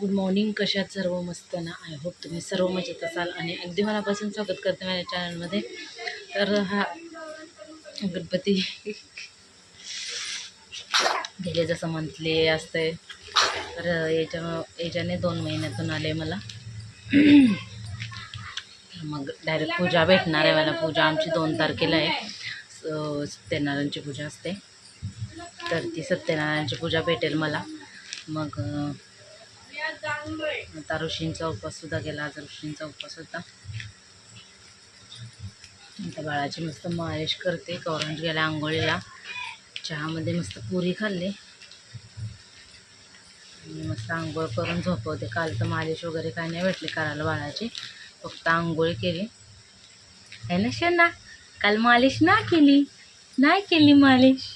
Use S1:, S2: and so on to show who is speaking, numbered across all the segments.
S1: Good morning कशात सर्व मस्त ना? आय होप तुम्ही सर्व मजेत असाल. आणि अगदी मनापासून स्वागत करते माझ्या चॅनलमध्ये तर हा गणपती गेले जसं मंथली असते. तर याच्या याच्याने दोन महिन्यातून आले मला. मग डायरेक्ट पूजा भेटणार आहे मला. पूजा आमची दोन तारखेला आहे. स- सत्यनारायणची पूजा असते. तर ती सत्यनारायणची पूजा भेटेल मला. मग आता ऋषींचा उपवाससुद्धा गेला आज ऋषींचा उपवास होता. आता बाळाची मस्त मालिश करते. गौरंज गेल्या आंघोळीला. चहामध्ये मस्त पुरी खाल्ली. मस्त आंघोळ करून झोपवते. काल तर मालिश वगैरे काही नाही भेटली करायला बाळाची. फक्त आंघोळ केली. आहे ना शेना काल मालिश ना केली. नाही केली मालिश.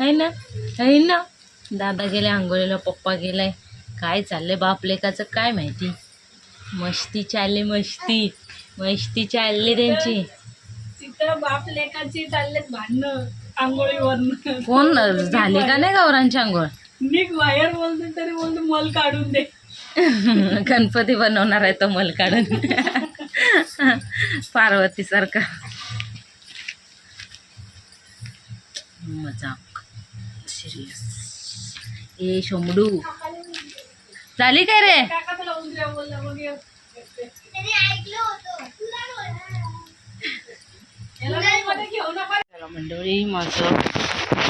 S1: आहे ना? आहे ना? दादा गेले आंघोळीला पप्पा गेलाय काय चाललंय बाप लेकाचं काय माहिती? मस्ती चालली मस्ती. मस्ती चालली त्यांची.
S2: तिथं बाप लेकाची चाललेत भांडणं आंघोळीवरनं
S1: कोण झाली का नाही गौरांची आंघोळ?
S2: निक बाहेर बोलते तरी बोलते मल काढून दे.
S1: गणपती बनवणार आहे तो मल काढून. पार्वती सारखा मजाक. सिरियस ए शोमडू झाली काय रे? मंडळी माझं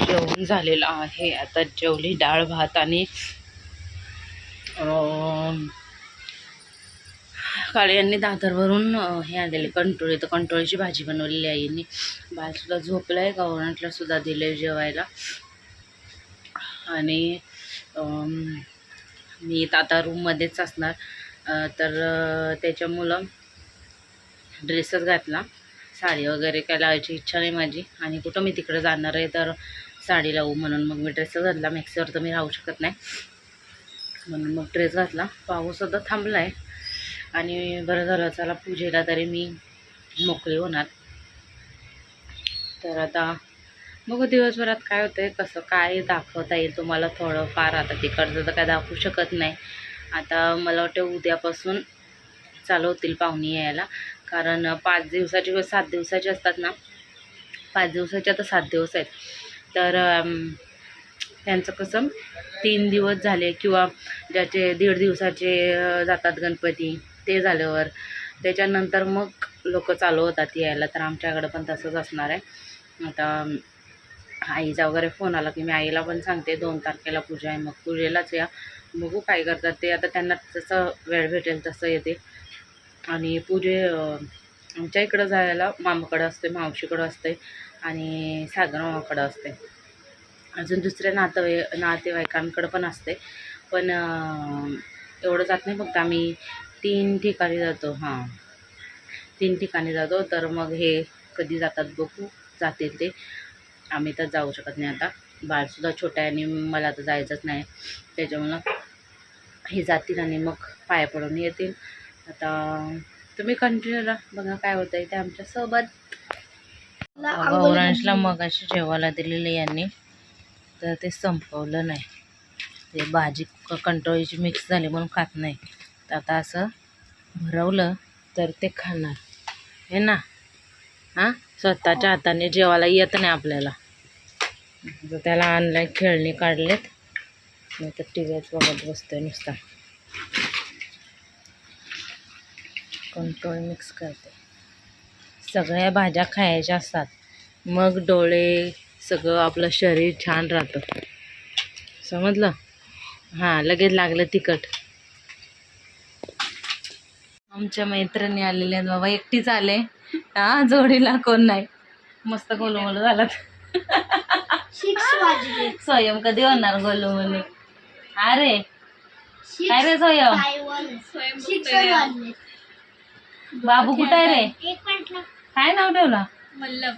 S1: जेवण झालेलं आहे. आता जेवली डाळ भात आणि काळे यांनी दादरवरून हे आणलेले कंटोळी. तर कंटोळीची भाजी बनवलेली आहे यांनी. बाळसुद्धा झोपलं आहे गव्हाणटला सुद्धा दिले जेवायला. आणि अं, मी तर आता रूममध्येच असणार. तर त्याच्यामुळं ड्रेसच घातला. साडी वगैरे काय लावायची इच्छा नाही माझी. आणि कुठं मी तिकडे जाणार आहे तर साडी लावू म्हणून मग मी ड्रेसच घातला. मॅक्सीवर तर मी राहू शकत नाही. म्हणून मग ड्रेस घातला. पाऊससुद्धा थांबला आहे आणि बरं झालं चला पूजेला तरी मी मोकळी होणार. तर आता बघू दिवसभरात काय होतं आहे कसं काय दाखवता येईल तुम्हाला थोडंफार. आता तिकडचं तर काय दाखवू शकत नाही. आता मला वाटतं उद्यापासून चालू होतील पाहुणे यायला. कारण पाच दिवसाचे किंवा सात दिवसाचे असतात ना पाच दिवसाचे आता सात दिवस आहेत. तर त्यांचं कसं तीन दिवस झाले किंवा ज्याचे दीड दिवसाचे जातात गणपती ते झाल्यावर. त्याच्यानंतर मग लोक चालू होतात यायला. तर आमच्याकडं पण तसंच असणार आहे. आता आईचा वगैरे फोन आला की मी आईला पण सांगते दोन तारखेला पूजा आहे मग पूजेलाच या. बघू काय करतात ते. आता त्यांना जसं वेळ भेटेल तसं येते. आणि पूजे आमच्या इकडं जायला मामाकडं असते मावशीकडं असते आणि सागर मामाकडं असते. अजून दुसऱ्या नातेवाई नातेवाईकांकडं पण असते. पण एवढं जात नाही फक्त आम्ही तीन ठिकाणी जातो. हां. तीन ठिकाणी जातो. तर मग हे कधी जातात बघू. जातील ते. आम्ही तर जाऊ शकत नाही आता. बाळसुद्धा छोटं आहे आणि मला तर जायचंच नाही. त्याच्यामुळं हे जातील आणि मग पाया पडून येतील. आता तुम्ही कंटिन्यू राहा बघा काय होतं आहे ते आमच्यासोबत गौरांशला मग अशी जेवायला दिलेलं यांनी. तर ते संपवलं नाही. ते भाजी क- कंटोळीची मिक्स झाली म्हणून खात नाही. तर आता असं भरवलं तर ते खाणार. हे ना? हां? स्वतःच्या हाताने जेवायला येत नाही आपल्याला. तर त्याला आणलाय खेळणी काढलेत. नाही तर टी व्हीच बघत बसतोय नुसता. कंट्रोल मिक्स करते सगळ्या भाज्या खायच्या असतात. मग डोळे सगळं आपलं शरीर छान राहतं. समजलं? हां लगेच लागलं तिखट. आमच्या मैत्रिणी आलेल्या आहेत बाबा एकटीच आले. हा जोडीला कोण नाही. मस्त गोलमोल झालात. स्वयं कधी होणार गोलमोली अरे काय रे स्वयं? बाबू कुठं आहे रे? काय नाव ठेवला?
S2: वल्लभ.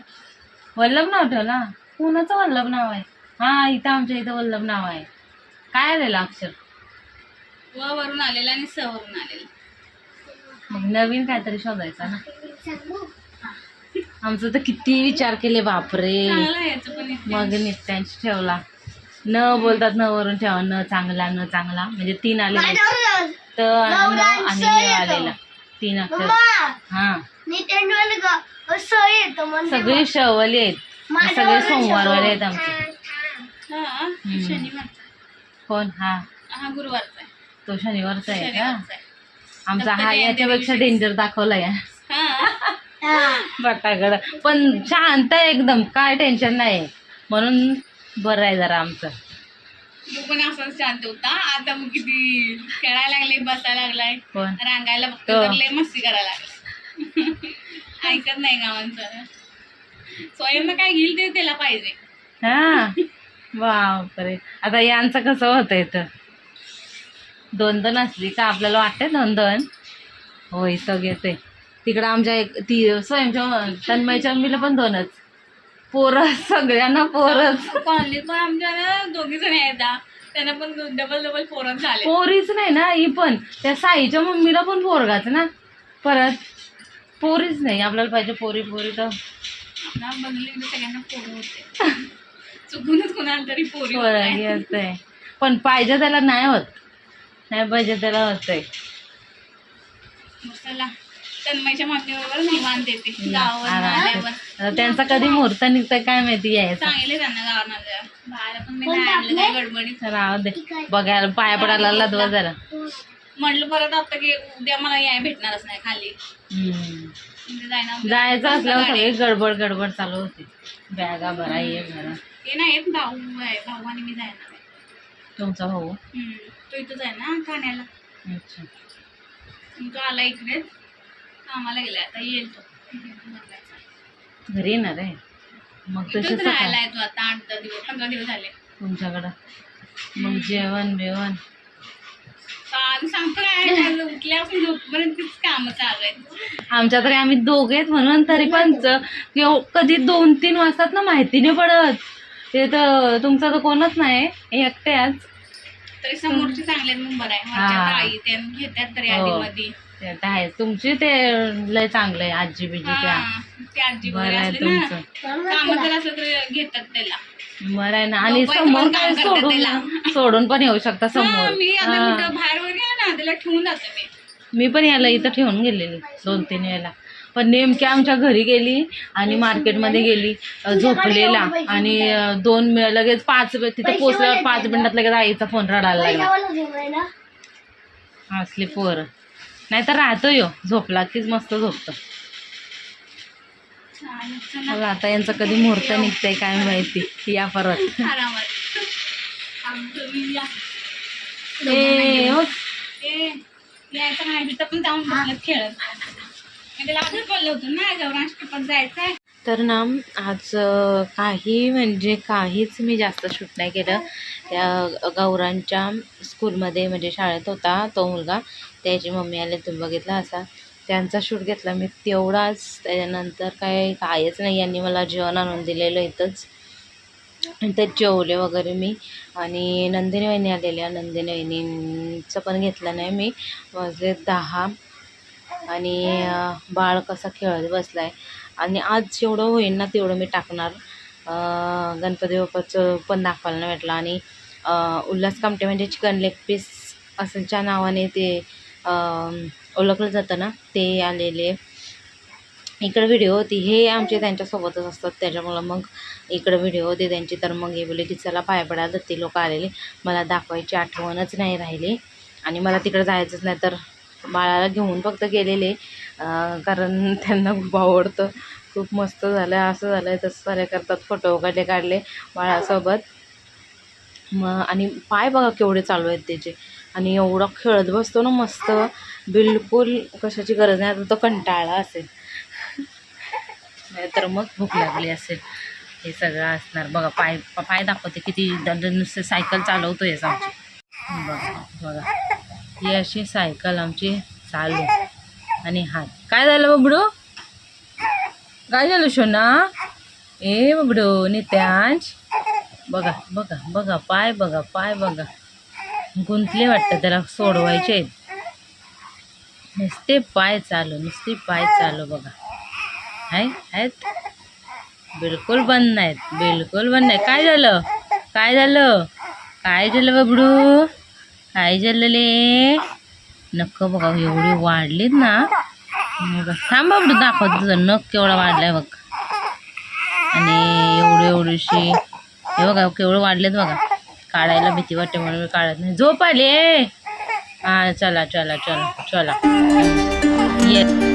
S1: वल्लभ नाव ठेवला? कोणाचं वल्लभ नाव आहे? हा इथं आमच्या इथं वल्लभ नाव आहे. काय आलेलं अक्षर?
S2: व वरून आलेला आणि स वरून आलेला.
S1: मग नवीन काहीतरी शोधायचा ना. आमचं तर किती विचार केले बापरे. मग नित्यांश ठेवला. न बोलतात न वरून ठेवा न चांगला न चांगला. म्हणजे तीन आलेले त आणि न आणि य आलेला. तीन अक्षर. हा. सगळी शवली आहेत सगळे सोमवारवाले आहेत आमचे.
S2: हा
S1: कोण? हा.
S2: हा गुरुवारचा
S1: तो शनिवारचा आहे का? आमचा हा याच्यापेक्षा. डेंजर दाखवलाय
S2: हा.
S1: बटाकड पण शांत आहे एकदम. काय टेन्शन नाही. म्हणून बरं आहे जरा आमचं.
S2: तो पण असाच शांत होता. आता मग किती खेळायला लागले बसायला लागलाय.
S1: कोण?
S2: रांगायला फक्त
S1: तो.
S2: तर लय मस्ती करायला लागला. ऐकत नाही गावांचं. स्वयं काय घेईल ते त्याला पाहिजे.
S1: हा. बापरे. आता यांचं कसं होतं इथं? दोन दोन असली का आपल्याला वाटते दोन दोन? हो इथं घेते तिकडं आमच्या एक ती स्वयंच्या तन्मयच्या मीला पण दोनच. पोरं सगळ्यांना पोरच
S2: कॉलनीत पण आमच्या ना दोघी जण आहेत त्यांना पण डबल डबल फोरन झाले.
S1: पोरीच नाही ना ही पण. त्या साईच्या मम्मीला पण पोरगाच ना. परत पोरीच नाही. आपल्याला पाहिजे पोरी पोरी तर.
S2: आपला बघले की सगळ्यांना पोरं होते. चुकूनच कोणाला तरी पोरी होत
S1: पोरगी
S2: नाही.
S1: असते पण पाहिजे त्याला नाही होत. नाही पाहिजे त्याला होतंय.
S2: मग चला तन्मयच्या मम्मीबरोबर निवांत येते गावावर. आल्यावर
S1: त्यांचा कधी मुहूर्त निघतंय काय माहिती यायचं
S2: सांगितले त्यांना गावावर आल्यावर बाळाला पण मी नाही आणलं काय गडबडीत.
S1: राहू दे. बघायला पाया पडायला लदवा जरा.
S2: म्हणलं परत आता की उद्या मला याय भेटणारच नाही खाली.
S1: जायचं असल्यावर सगळी गडबड गडबड चालू होती. बॅगा भरा ये भरा.
S2: ते नाही भाऊ आहे. भाऊ आणि मी जायना
S1: तुमचा भाऊ?
S2: हम्म. तो इथंच आहे ना ठाण्याला.
S1: अच्छा.
S2: मग तो आला इकडेच. कामाला गेला आता येईल तो.
S1: घरी येणार आहे. मग
S2: इथंच राहायला आहे तो आता आठ दहा दिवस पंधरा दिवस झाले.
S1: तुमच्याकडं. मग जेवण बिवण?
S2: आणि सांगतो काय झालं, उठल्यापासून झोपपर्यंत तीच कामं चालू आहेत.
S1: आमच्या तरी आम्ही दोघे आहेत म्हणून तरी पण च- केव- कधी दोन तीन वाजतात ना माहिती नाही पडत. ते तर तुमचा तर कोणच नाही एकट्याच.
S2: तरी समोरचे चांगले आहेत बरं आहे.
S1: हा.
S2: ताई ते घेतात तरी
S1: हो.
S2: आधी मध्ये
S1: ते तर आहे. तुमची ते लय चांगलं आहे आजी बिजी त्या.
S2: ते आजी
S1: बरं
S2: वगैरे
S1: आहे
S2: असले ना
S1: तुमचं.
S2: कामं जर असलं तर घेतात त्याला.
S1: बरं आहे ना. आणि
S2: झोपायचं
S1: समोर
S2: पण
S1: काय
S2: काम
S1: सोडून
S2: त्याला.
S1: सोडून पण येऊ शकता
S2: हा,
S1: समोर.
S2: मी आता
S1: हा.
S2: कुठं बाहेर वगैरे गेले ना त्याला ठेवून जाते मी.
S1: मी पण याला इथं ठेवून गेलेली दोन तीन वेळेला. पण नेमकी आमच्या घरी गेली आणि मार्केटमध्ये गेली अ, झोपलेला आणि अ, दोन लगेच पाच तिथं पोचल्यावर पाच मिनिटात लगेच आईचा फोन रडायला लागला. असली पोर. नाही तर राहतो यो हो, झोपला कीच मस्त झोपतो. मला आता यांचं कधी मुहूर्त निघतंय काय माहिती या परत.
S2: आरामात आमचं
S1: ए, हो.
S2: यायचं नाही तिथं पण जाऊन बसलं खेळत. मी त्याला आधीच बोललं होतं ना गौराष्टपत जायचं आहे
S1: तर ना आज काही म्हणजे काहीच मी जास्त शूट नाही केलं. त्या गौरांच्या स्कूलमध्ये म्हणजे शाळेत होता तो मुलगा. त्याची मम्मी आले तुम्ही बघितला असा. त्यांचा शूट घेतला. मी तेवढाच त्याच्यानंतर काय कायच नाही. यांनी मला जेवण आणून दिलेलं इथंच. तर जेवले वगैरे मी. आणि नंदिनी वहिनी आलेल्या. नंदिनी वहिनींचं पण घेतलं नाही मी. वाजले दहा. आणि बाळ कसा खेळत बसला आहे आणि आज जेवढं होईल ना तेवढं मी टाकणार. गणपती बाप्पाचं पण दाखवायला भेटलं आणि उल्हास कामटे म्हणजे चिकन लेग पीस असंच्या नावाने ते ओळखलं जातं ना ते आलेले. इकडं व्हिडिओ होती हे आमचे त्यांच्यासोबतच असतात त्याच्यामुळं मग इकडं व्हिडिओ होते त्यांची. तर मग हे बोलले की चला पाया पडायला तर ते लोक आलेले. मला दाखवायची आठवणच नाही राहिली. आणि मला तिकडं जायचंच नाही तर बाळाला घेऊन फक्त गेलेले. कारण त्यांना खूप आवडतं. खूप मस्त झालं असं झालं आहे तसं झालं करतात. फोटो वगैरे काढले बाळासोबत. मग आणि पाय बघा केवढे चालू आहेत त्याचे. आणि एवढा खेळत बसतो ना मस्त. बिलकुल कशाची गरज नाही आता तो कंटाळा असेल. नाहीतर मग भूक लागली असेल. हे सगळं असणार. बघा पाय पाय दाखवते किती. दंड नुसते सायकल चालवतो आहेस आमची. बघा बघा. ही अशी सायकल आमची चालू आणि हात. काय झालं बबडू? काय झालं शोना? ए बबडू नित्यांश. बघा बघा बघा पाय बघा पाय बघा. गुंतले वाटतं त्याला सोडवायचे. नुसते पाय चालू नुसते पाय चालू बघा. आहे आहेत? बिलकुल बंद नाहीत बिलकुल बंद नाही. काय झालं? काय झालं? काय झालं बबडू? काय झालं नक्क बघा एवढी वाढलीत ना. बघा. थांब दाखवत तुझं नख केवढा वाढलाय बघ. आणि एवढी एवढीशी हे बघा केवढं वाढलेत बघा. काढायला भीती वाटते म्हणून मी काढत नाही. झोप आले हा चला चला चला चला. ये.